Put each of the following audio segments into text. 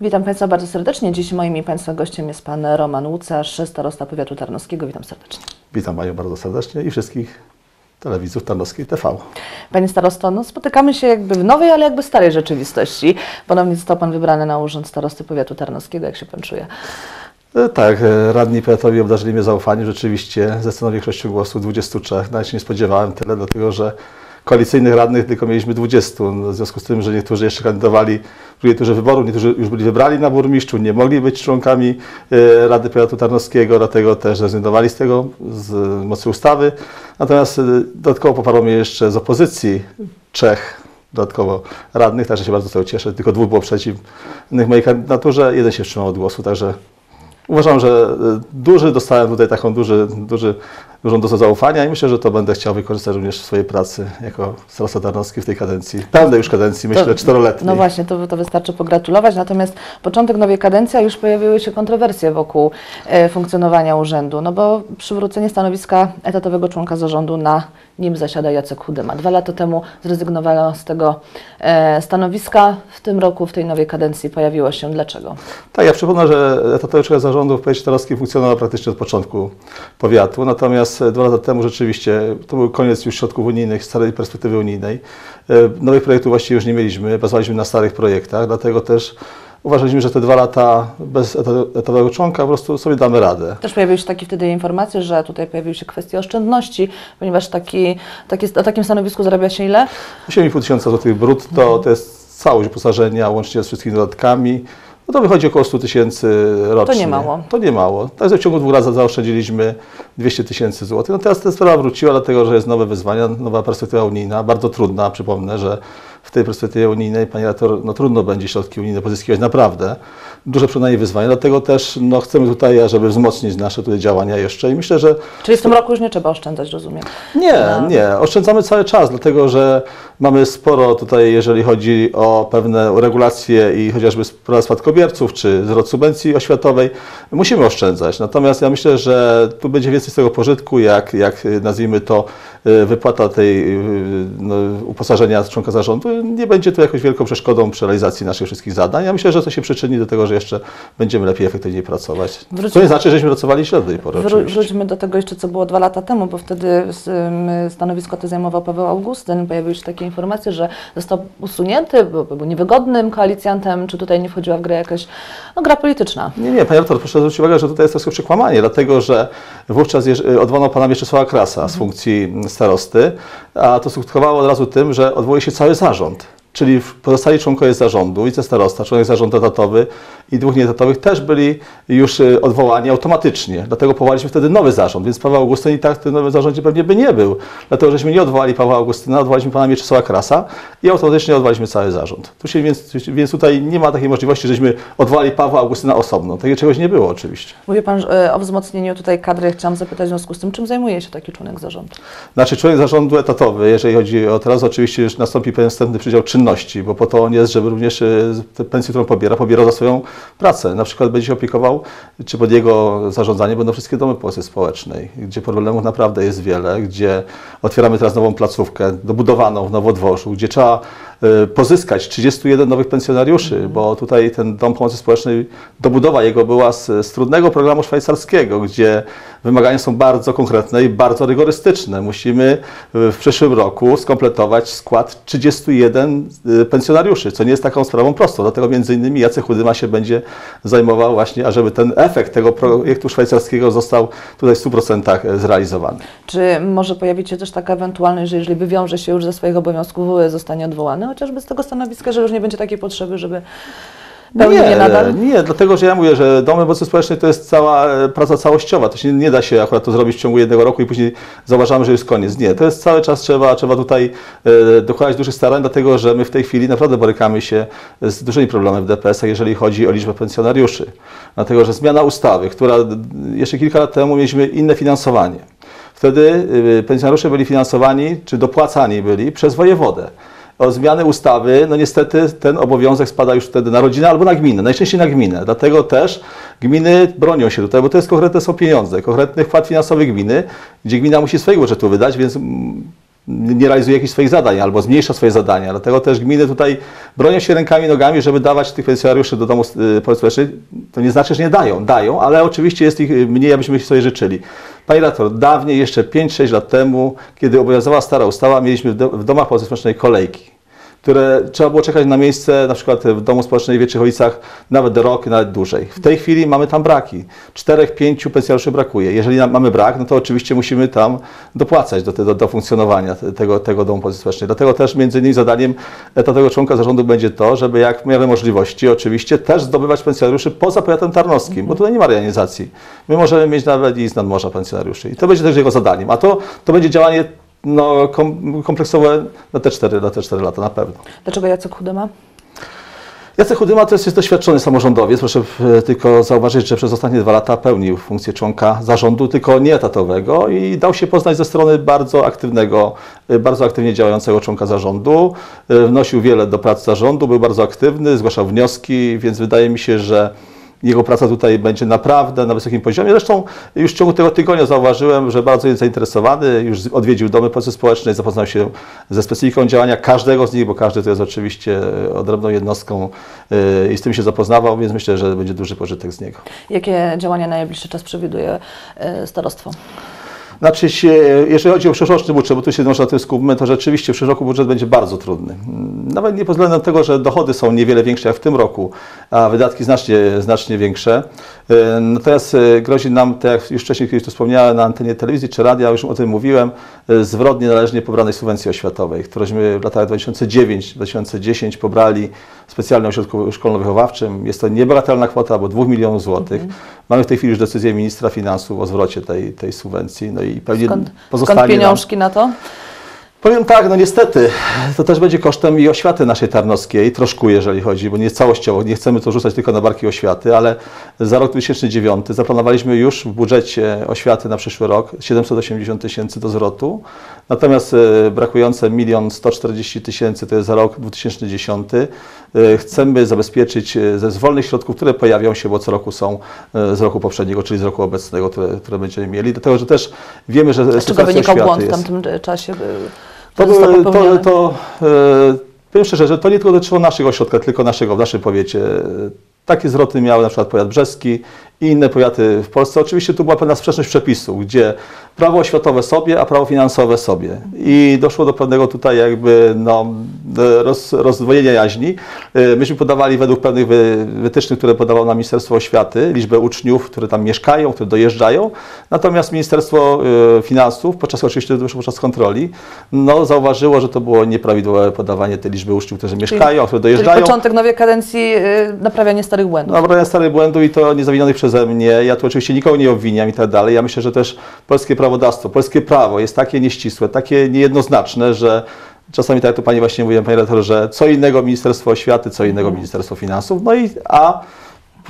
Witam Państwa bardzo serdecznie. Dziś moim i Państwa gościem jest Pan Roman Łucarz, starosta powiatu tarnowskiego. Witam serdecznie. Witam Panią bardzo serdecznie i wszystkich telewidzów Tarnowskiej TV. Panie starosto, no spotykamy się jakby w nowej, ale jakby starej rzeczywistości. Ponownie został Pan wybrany na urząd starosty powiatu tarnowskiego. Jak się Pan czuje? E, Tak, e, radni powiatowi obdarzyli mnie zaufaniem. Rzeczywiście zdecydowaną większością głosów 23. Nawet się nie spodziewałem tyle, dlatego że koalicyjnych radnych tylko mieliśmy 20. No, W związku z tym, że niektórzy jeszcze kandydowali w drugiej turze niektórzy już byli wybrani na burmistrzu, nie mogli być członkami e, Rady Powiatu Tarnowskiego, dlatego też zrezygnowali z tego z mocy ustawy. Natomiast e, dodatkowo poparło mnie jeszcze z opozycji trzech dodatkowo radnych, także się bardzo z tego cieszę. Tylko dwóch było przeciwnych mojej kandydaturze, jeden się wstrzymał od głosu, także uważam, że e, duży, dostałem tutaj taką duży, duży, dużą dozę zaufania i myślę, że to będę chciał wykorzystać również w swojej pracy jako tarnowski w tej kadencji, pełnej już kadencji, myślę, czteroletniej. No właśnie, to, to wystarczy pogratulować. Natomiast początek nowej kadencji, a już pojawiły się kontrowersje wokół e, funkcjonowania urzędu. No bo przywrócenie stanowiska etatowego członka zarządu na nim zasiada Jacek Chudyma. Dwa lata temu zrezygnowano z tego e, stanowiska. W tym roku, w tej nowej kadencji pojawiło się. Dlaczego? Tak, ja przypomnę, że etatowy członek zarządu w powiecie tarnowskim funkcjonował praktycznie od początku powiatu, natomiast e, dwa lata temu rzeczywiście to był koniec już środków unijnych, starej perspektywy unijnej. E, Nowych projektów właściwie już nie mieliśmy, bazowaliśmy na starych projektach, dlatego też uważaliśmy, że te dwa lata bez eta- etatowego członka po prostu sobie damy radę. Też pojawiły się takie wtedy informacje, że tutaj pojawiły się kwestie oszczędności, ponieważ taki, taki, na takim stanowisku zarabia się ile? 8,5 tysiąca złotych brutto, to jest całość uposażenia, łącznie z wszystkimi dodatkami. No to wychodzi około 100 tysięcy rocznie. nie mało. To nie mało. Także w ciągu dwóch lat zaoszczędziliśmy 200 tysięcy złotych. No teraz ta sprawa wróciła, dlatego że jest nowe wyzwania, nowa perspektywa unijna, bardzo trudna. Przypomnę, że w tej perspektywie unijnej, Pani redaktor, no trudno będzie środki unijne pozyskiwać, naprawdę. Duże przed nami wyzwania, dlatego też no, chcemy tutaj, żeby wzmocnić nasze tutaj działania jeszcze i myślę, że Czyli w tym roku już nie trzeba oszczędzać, rozumiem. nie, No. nie. Oszczędzamy cały czas, dlatego że mamy sporo tutaj, jeżeli chodzi o pewne regulacje i chociażby sprawa spadkobierców, czy zwrot subwencji oświatowej, musimy oszczędzać. Natomiast ja myślę, że tu będzie więcej z tego pożytku, jak, jak nazwijmy to y, wypłata tej y, no, uposażenia członka zarządu. Nie będzie to jakąś wielką przeszkodą przy realizacji naszych wszystkich zadań. Ja myślę, że to się przyczyni do tego, że jeszcze będziemy lepiej, efektywniej pracować. Wróć- To nie znaczy, żeśmy pracowali źle do tej pory. Wró- wróćmy do tego jeszcze, co było dwa lata temu, bo wtedy stanowisko to zajmował Paweł Augustyn. Pojawiły się takie informacje, że został usunięty, bo był niewygodnym koalicjantem. Czy tutaj nie wchodziła w grę jakaś no, gra polityczna? Nie, nie, panie doktor, proszę zwrócić uwagę, że tutaj jest troszkę przekłamanie, dlatego że wówczas jeż- odwołano pana Mieczysława Krasa z funkcji starosty, a to skutkowało od razu tym, że odwołuje się cały zarząd narząd Czyli pozostali członkowie zarządu, wicestarosta, członek zarządu etatowy i dwóch nieetatowych też byli już y, odwołani automatycznie. Dlatego powołaliśmy wtedy nowy zarząd, więc Paweł Augustyn i tak w tym nowym zarządzie pewnie by nie był. Dlatego, żeśmy nie odwołali Pawła Augustyna, odwołaliśmy pana Mieczysława Krasa i automatycznie odwołaliśmy cały zarząd. Tu się więc, więc tutaj nie ma takiej możliwości, żeśmy odwołali Pawła Augustyna osobno. Takiego czegoś nie było oczywiście. Mówi Pan e, o wzmocnieniu tutaj kadry. Chciałam zapytać w związku z tym, czym zajmuje się taki członek zarządu? Znaczy członek zarządu etatowy, jeżeli chodzi o teraz, oczywiście już nastąpi pewien wstępny przydział czynności, bo po to on jest, żeby również e, tę pensję, którą pobiera, pobierał za swoją pracę. Na przykład będzie się opiekował, czy pod jego zarządzanie będą wszystkie domy pomocy społecznej, gdzie problemów naprawdę jest wiele, gdzie otwieramy teraz nową placówkę, dobudowaną w Nowodworzu, gdzie trzeba e, pozyskać 31 nowych pensjonariuszy, bo tutaj ten dom pomocy społecznej, dobudowa jego była z, z trudnego programu szwajcarskiego, gdzie wymagania są bardzo konkretne i bardzo rygorystyczne. Musimy w przyszłym roku skompletować skład 31 y, pensjonariuszy, co nie jest taką sprawą prostą. Dlatego między innymi Jacek Chudyma się będzie zajmował właśnie, ażeby ten efekt tego projektu szwajcarskiego został tutaj w 100% zrealizowany. Czy może pojawić się też taka ewentualność, że jeżeli wywiąże się już ze swoich obowiązków, e, zostanie odwołany, chociażby z tego stanowiska, że już nie będzie takiej potrzeby, żeby pełnił je nadal? nie, dlatego że ja mówię, że domy pomocy społecznej to jest cała e, praca całościowa. To się nie da się akurat to zrobić w ciągu jednego roku i później zauważamy, że jest koniec. Nie, to jest cały czas trzeba, trzeba tutaj e, dokładać dużych starań, dlatego że my w tej chwili naprawdę borykamy się z dużymi problemami w DPS-ach, jeżeli chodzi o liczbę pensjonariuszy. Dlatego, że zmiana ustawy, która jeszcze kilka lat temu mieliśmy inne finansowanie. Wtedy y, pensjonariusze byli finansowani, czy dopłacani byli przez wojewodę o zmiany ustawy, no niestety ten obowiązek spada już wtedy na rodzinę albo na gminę, najczęściej na gminę. Dlatego też gminy bronią się tutaj, bo to jest konkretne są pieniądze, konkretny wkład finansowy gminy, gdzie gmina musi swojego budżetu wydać, więc mm, nie realizuje jakichś swoich zadań albo zmniejsza swoje zadania. Dlatego też gminy tutaj bronią się rękami i nogami, żeby dawać tych pensjonariuszy do domu y, pomocy społecznej. To nie znaczy, że nie dają. Dają, ale oczywiście jest ich mniej, abyśmy sobie życzyli. Panie redaktor, dawniej, jeszcze 5-6 lat temu, kiedy obowiązywała stara ustawa, mieliśmy w, do, w domach pomocy społecznej kolejki które trzeba było czekać na miejsce, na przykład w domu społecznej w Wieczychowicach nawet rok, nawet dłużej. W tej chwili mamy tam braki. Czterech, pięciu pensjonariuszy brakuje. Jeżeli mamy brak, no to oczywiście musimy tam dopłacać do, do, do funkcjonowania te- tego, tego domu pomocy społecznej. Dlatego też między innymi zadaniem etatowego członka zarządu będzie to, żeby jak w miarę możliwości oczywiście też zdobywać pensjonariuszy poza powiatem tarnowskim, bo tutaj nie ma realizacji. My możemy mieć nawet i z nadmorza pensjonariuszy. I to będzie też jego zadaniem. A to, to będzie działanie no, kom, kompleksowe na te, cztery, na te cztery lata na pewno. Dlaczego Jacek Chudyma? Jacek Chudyma to jest, jest doświadczony samorządowiec. Proszę e, tylko zauważyć, że przez ostatnie dwa lata pełnił funkcję członka zarządu, tylko nie etatowego i dał się poznać ze strony bardzo aktywnego, e, bardzo aktywnie działającego członka zarządu. E, Wnosił wiele do prac zarządu, był bardzo aktywny, zgłaszał wnioski, więc wydaje mi się, że jego praca tutaj będzie naprawdę na wysokim poziomie. Zresztą już w ciągu tego tygodnia zauważyłem, że bardzo jest zainteresowany, już odwiedził domy pomocy społecznej, zapoznał się ze specyfiką działania każdego z nich, bo każdy to jest oczywiście odrębną jednostką yy, i z tym się zapoznawał, więc myślę, że będzie duży pożytek z niego. Jakie działania na najbliższy czas przewiduje e, starostwo? Znaczy, się, jeżeli chodzi o przyszłoroczny budżet, bo tu się może na tym skupmy, to rzeczywiście w przyszłym roku budżet będzie bardzo trudny. Nawet nie pod względem tego, że dochody są niewiele większe jak w tym roku, a wydatki znacznie, znacznie większe. E, Natomiast e, grozi nam, tak jak już wcześniej kiedyś tu wspomniałem na antenie telewizji czy radia, już o tym mówiłem, e, zwrot nienależnie pobranej subwencji oświatowej, którąśmy w latach 2009-2010 pobrali w specjalnym ośrodku szkolno-wychowawczym. Jest to niebagatelna kwota, bo 2 milionów złotych. Mamy w tej chwili już decyzję ministra finansów o zwrocie tej, tej subwencji. No i pewnie Skąd, pozostanie skąd nam- pieniążki na to? Powiem tak, no niestety, to też będzie kosztem i oświaty naszej tarnowskiej, troszkę jeżeli chodzi, bo nie całościowo, nie chcemy to rzucać tylko na barki oświaty, ale za rok 2009 zaplanowaliśmy już w budżecie oświaty na przyszły rok 780 tysięcy do zwrotu, natomiast e, brakujące 1 140 tysięcy to jest za rok 2010. E, Chcemy zabezpieczyć e, ze z wolnych środków, które pojawią się, bo co roku są z roku poprzedniego, czyli z roku obecnego, które, które będziemy mieli, dlatego że też wiemy, że Z czego wynikał błąd w tamtym czasie? to, to, to e, powiem szczerze, że to nie tylko dotyczyło naszego ośrodka, tylko naszego, w naszym powiecie. Takie zwroty miały na przykład powiat brzeski i inne powiaty w Polsce. Oczywiście tu była pewna sprzeczność przepisu, gdzie prawo oświatowe sobie, a prawo finansowe sobie. I doszło do pewnego tutaj jakby no, roz, rozdwojenia jaźni. E, Myśmy podawali według pewnych wy, wytycznych, które podawało nam Ministerstwo Oświaty, liczbę uczniów, które tam mieszkają, które dojeżdżają. Natomiast Ministerstwo e, Finansów, podczas oczywiście podczas kontroli, no, zauważyło, że to było nieprawidłowe podawanie tej liczby uczniów, którzy mieszkają, które Czyli dojeżdżają. początek nowej kadencji, e, naprawianie starych błędów. Naprawiania starych błędów i to niezawinionych przeze mnie. Ja tu oczywiście nikogo nie obwiniam i tak dalej. Ja myślę, że też polskie prawodawstwo, polskie prawo jest takie nieścisłe, takie niejednoznaczne, że czasami tak jak tu Pani właśnie mówiłem, Panie redaktorze, że co innego Ministerstwo Oświaty, co innego Ministerstwo Finansów, no i a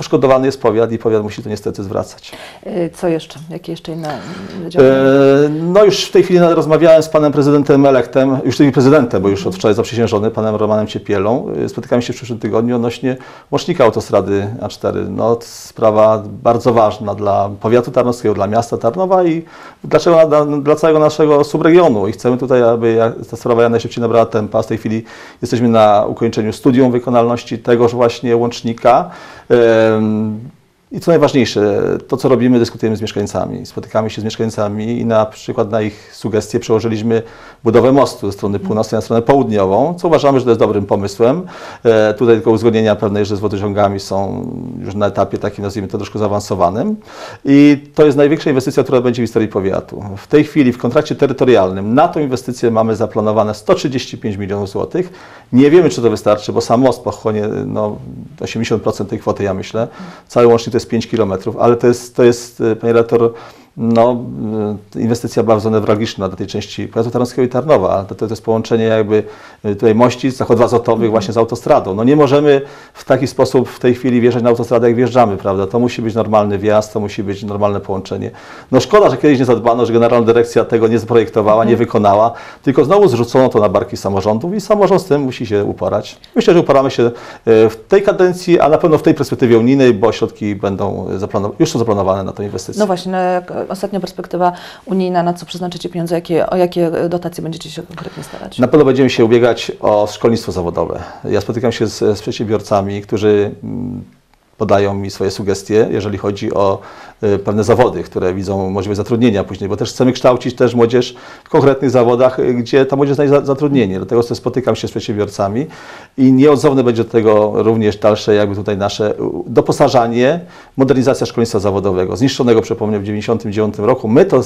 poszkodowany jest powiat i powiat musi to niestety zwracać. E, Co jeszcze? Jakie jeszcze inne działania? E, No już w tej chwili rozmawiałem z panem prezydentem elektem, już tym prezydentem, bo już od wczoraj zaprzysiężony, panem Romanem Ciepielą. E, Spotykamy się w przyszłym tygodniu odnośnie łącznika autostrady A4. No, sprawa bardzo ważna dla powiatu tarnowskiego, dla miasta Tarnowa i dlaczego dla, dla całego naszego subregionu. I chcemy tutaj, aby ta sprawa jak najszybciej nabrała tempa. W tej chwili jesteśmy na ukończeniu studium wykonalności tegoż właśnie łącznika. Um, i co najważniejsze, to co robimy, dyskutujemy z mieszkańcami. Spotykamy się z mieszkańcami i na przykład na ich sugestie przełożyliśmy budowę mostu ze strony północnej na stronę południową, co uważamy, że to jest dobrym pomysłem. E, tutaj tylko uzgodnienia pewne jeszcze z wodociągami są już na etapie takim, nazwijmy to troszkę zaawansowanym. I to jest największa inwestycja, która będzie w historii powiatu. W tej chwili w kontrakcie terytorialnym na tą inwestycję mamy zaplanowane 135 milionów złotych. Nie wiemy, czy to wystarczy, bo sam most pochłonie no, 80% tej kwoty, ja myślę. Cały łącznik to jest 5 kilometrów, ale to jest, to jest e, panie redaktor, no, y, inwestycja bardzo newralgiczna dla tej części powiatu tarnowskiego i Tarnowa. To, to jest połączenie jakby y, tutaj mościc zachodów azotowych właśnie z autostradą. No nie możemy w taki sposób w tej chwili wjeżdżać na autostradę, jak wjeżdżamy, prawda? To musi być normalny wjazd, to musi być normalne połączenie. No szkoda, że kiedyś nie zadbano, że Generalna Dyrekcja tego nie zaprojektowała, nie wykonała, tylko znowu zrzucono to na barki samorządów i samorząd z tym musi się uporać. Myślę, że uporamy się y, w tej kadencji, a na pewno w tej perspektywie unijnej, bo środki będą zaplanowane, już są zaplanowane na tę inwestycję. No właśnie, no ostatnia perspektywa unijna, na co przeznaczycie pieniądze, jakie, o jakie dotacje będziecie się konkretnie starać? Na pewno będziemy się ubiegać o szkolnictwo zawodowe. Ja spotykam się z, z przedsiębiorcami, którzy mm, podają mi swoje sugestie, jeżeli chodzi o pewne zawody, które widzą możliwość zatrudnienia później, bo też chcemy kształcić też młodzież w konkretnych zawodach, y, gdzie ta młodzież znajdzie za- zatrudnienie. Dlatego też spotykam się z przedsiębiorcami i nieodzowne będzie do tego również dalsze jakby tutaj nasze y, doposażanie, modernizacja szkolnictwa zawodowego, zniszczonego przypomnę w 1999 roku. My to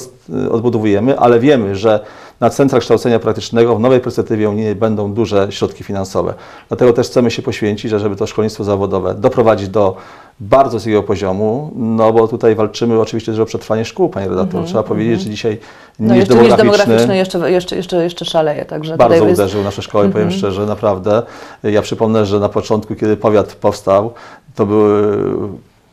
y, odbudowujemy, ale wiemy, że na centra kształcenia praktycznego w nowej perspektywie unijnej będą duże środki finansowe. Dlatego też chcemy się poświęcić, żeby to szkolnictwo zawodowe doprowadzić do bardzo wysokiego poziomu, no bo tutaj walczymy oczywiście też o przetrwanie szkół, panie redaktor. Trzeba powiedzieć, że dzisiaj No niż jeszcze niż demograficzny demograficzny jeszcze, jeszcze, jeszcze, jeszcze szaleje, także bardzo jest, uderzył nasze szkoły, powiem szczerze, naprawdę. Ja przypomnę, że na początku, kiedy powiat powstał, to były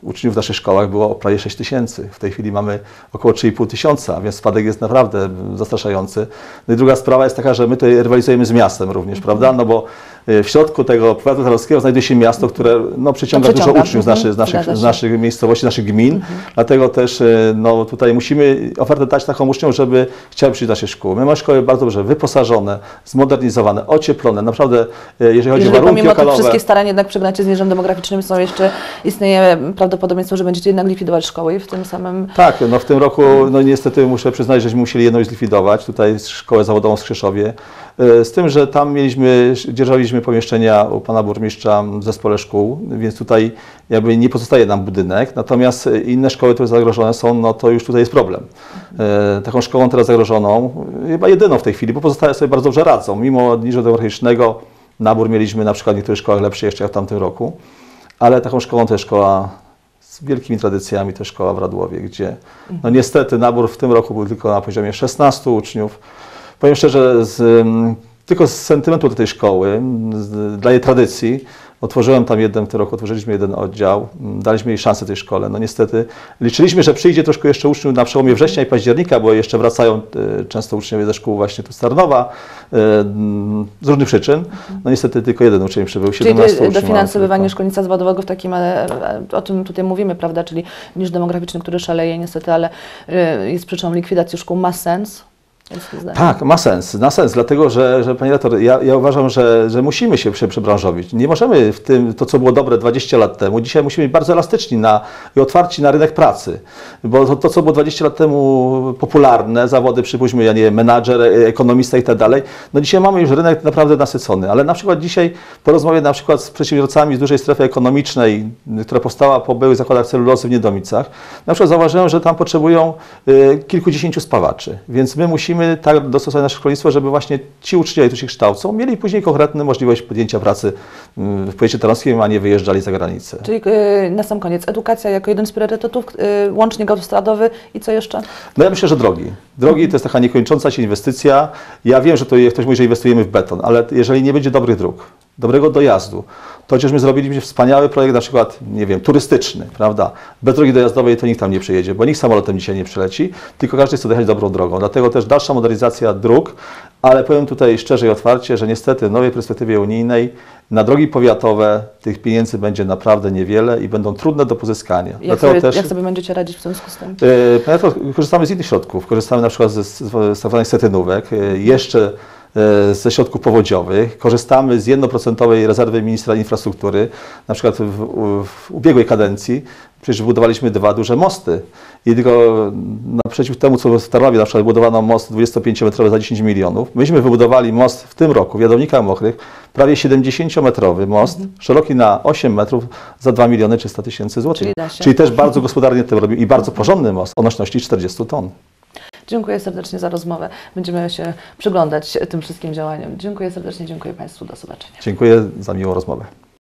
uczniów w naszych szkołach było prawie 6 tysięcy. W tej chwili mamy około 3,5 tysiąca, więc spadek jest naprawdę zastraszający. No i druga sprawa jest taka, że my tutaj rywalizujemy z miastem również, prawda? No bo w środku tego powiatu tarnowskiego znajduje się miasto, które no, przyciąga No, dużo przyciąga. uczniów z Mhm. naszych, z, naszych, z naszych miejscowości, naszych gmin. Dlatego też y, no, tutaj musimy ofertę dać taką uczniom, żeby chciały przyjść do naszej szkoły. My mamy szkoły bardzo dobrze wyposażone, zmodernizowane, ocieplone. Naprawdę, y, jeżeli chodzi o Jeżeli warunki pomimo tych lokalowe, wszystkich starań jednak przegnacie z mierzem demograficznym, są jeszcze, istnieje prawdopodobieństwo, że będziecie jednak likwidować szkoły w tym samym Tak, no w tym roku no niestety muszę przyznać, żeśmy musieli jedną zlikwidować, tutaj szkołę zawodową w Skrzeszowie. E, Z tym, że tam mieliśmy, dzierżawiliśmy pomieszczenia u pana burmistrza w zespole szkół, więc tutaj jakby nie pozostaje nam budynek, natomiast inne szkoły, które zagrożone są, no to już tutaj jest problem. E, Taką szkołą teraz zagrożoną, e, chyba jedyną w tej chwili, bo pozostałe sobie bardzo dobrze radzą. Mimo niżu demograficznego nabór mieliśmy na przykład w niektórych szkołach lepszy jeszcze jak w tamtym roku, ale taką szkołą to jest szkoła z wielkimi tradycjami, to szkoła w Radłowie, gdzie no niestety nabór w tym roku był tylko na poziomie 16 uczniów. Powiem szczerze, z, tylko z sentymentu do tej szkoły, z, dla jej tradycji, otworzyłem tam jeden, w tym roku otworzyliśmy jeden oddział, daliśmy jej szansę tej szkole. No niestety liczyliśmy, że przyjdzie troszkę jeszcze uczniów na przełomie września i października, bo jeszcze wracają e, często uczniowie ze szkół właśnie tu z Tarnowa, e, z różnych przyczyn. No niestety tylko jeden uczeń przybył, Czyli 17 do- uczniów. mamy dofinansowywanie szkolnictwa zawodowego w takim, e, o tym tutaj mówimy, prawda, czyli niż demograficzny, który szaleje niestety, ale jest przyczyną likwidacji szkół, ma sens? Tak, ma sens, ma sens, dlatego że, że panie redaktor, ja, ja uważam, że, że musimy się prze- przebranżowić. Nie możemy w tym, to co było dobre 20 lat temu, dzisiaj musimy być bardzo elastyczni na, i otwarci na rynek pracy, bo to, to co było 20 lat temu popularne, zawody przypuśćmy, ja nie wiem, menadżer, e, ekonomista i tak dalej, no dzisiaj mamy już rynek naprawdę nasycony, ale na przykład dzisiaj po rozmowie na przykład z przedsiębiorcami z dużej strefy ekonomicznej, która powstała po byłych zakładach celulozy w Niedomicach, na przykład zauważyłem, że tam potrzebują y, kilkudziesięciu spawaczy, więc my musimy tak dostosować nasze szkolnictwo, żeby właśnie ci uczniowie, którzy się kształcą, mieli później konkretną możliwość podjęcia pracy y, w powiecie tarnowskim, a nie wyjeżdżali za granicę. Czyli e, na sam koniec, edukacja jako jeden z priorytetów, e, łącznik autostradowy i co jeszcze? No ja myślę, że drogi. Drogi to jest taka niekończąca się inwestycja. Ja wiem, że to ktoś mówi, że inwestujemy w beton, ale jeżeli nie będzie dobrych dróg, dobrego dojazdu, to chociaż my zrobiliśmy wspaniały projekt, na przykład, nie wiem, turystyczny, prawda? Bez drogi dojazdowej to nikt tam nie przyjedzie, bo nikt samolotem dzisiaj nie przyleci, tylko każdy chce dojechać dobrą drogą. Dlatego też dalsza modernizacja dróg, ale powiem tutaj szczerze i otwarcie, że niestety w nowej perspektywie unijnej na drogi powiatowe tych pieniędzy będzie naprawdę niewiele i będą trudne do pozyskania. Jak Dlatego sobie, też... jak sobie będziecie radzić w związku z tym? E, redaktor, korzystamy z innych środków. Korzystamy na przykład ze, z tak zwanych setynówek, e, jeszcze e, ze środków powodziowych. Korzystamy z jednoprocentowej rezerwy ministra infrastruktury. Na przykład w, w ubiegłej kadencji przecież budowaliśmy dwa duże mosty. I tylko naprzeciw temu, co w Tarnowie na przykład budowano most 25-metrowy za 10 milionów, myśmy wybudowali most w tym roku w Jadownikach Mochrych, prawie 70-metrowy most, szeroki na 8 metrów za 2 miliony 300 tysięcy złotych. Czyli. Czyli też bardzo gospodarnie to robił i bardzo porządny most o nośności 40 ton. Dziękuję serdecznie za rozmowę. Będziemy się przyglądać tym wszystkim działaniom. Dziękuję serdecznie, dziękuję Państwu. Do zobaczenia. Dziękuję za miłą rozmowę.